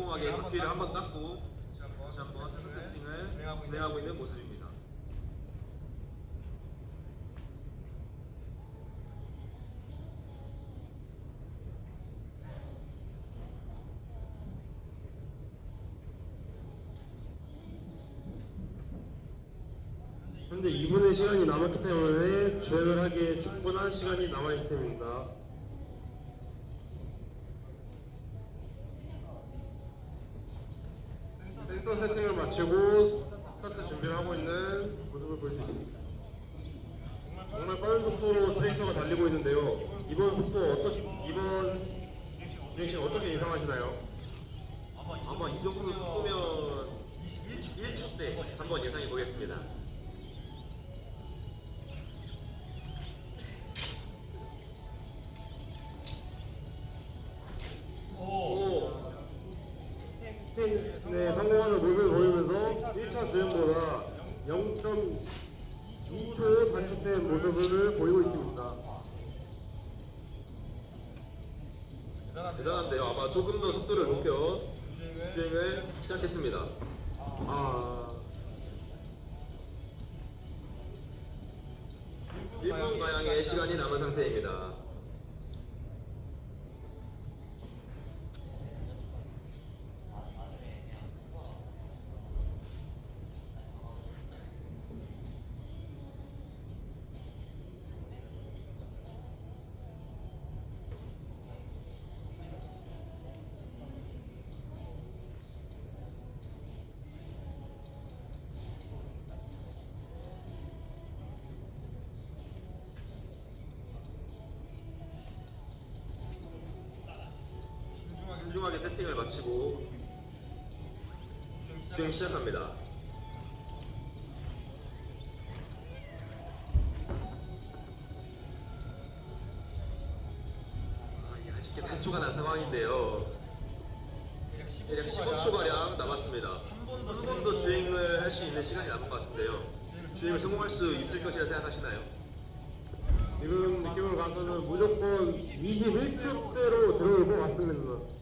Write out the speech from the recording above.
꼼꼼하게 바퀴를 한 번 닦고 다시 한번 센서 세팅을 진행하고 있는 모습입니다. 현재 2분의 시간이 남았기 때문에 주행을 하기에 충분한 시간이 남아 있습니다. 센서 세팅을 마치고 스타트 준비를 하고 있는 모습을 볼 수 있습니다. 정말 빠른 속도로 트레이서가 달리고 있는데요. 이번 속도 어떻게 이번 주행식 어떻게 예상하시나요? 아마 이 정도 속도면 1초, 1초 때 한번 예상해 보겠습니다. 네, 성공하는 모습을 보이면서 1차 주행보다 0.2초 단축된 모습을 보이고 있습니다. 대단한데요. 아마 조금 더 속도를 높여 주행을 시작했습니다. 아, 1분 가량의 시간이 남은 상태입니다. 신중하게 세팅을 마치고 주행 시작합니다. 아, 아쉽게 8초가 난 상황인데요. 대략 15초가량 남았습니다. 한 번 더 주행을 할 수 있는 시간이 남은 것 같은데요. 주행을 성공할 수 있을 것이라 생각하시나요? 지금 느낌으로 봐서는 무조건 21초대로 들어올 것 같습니다.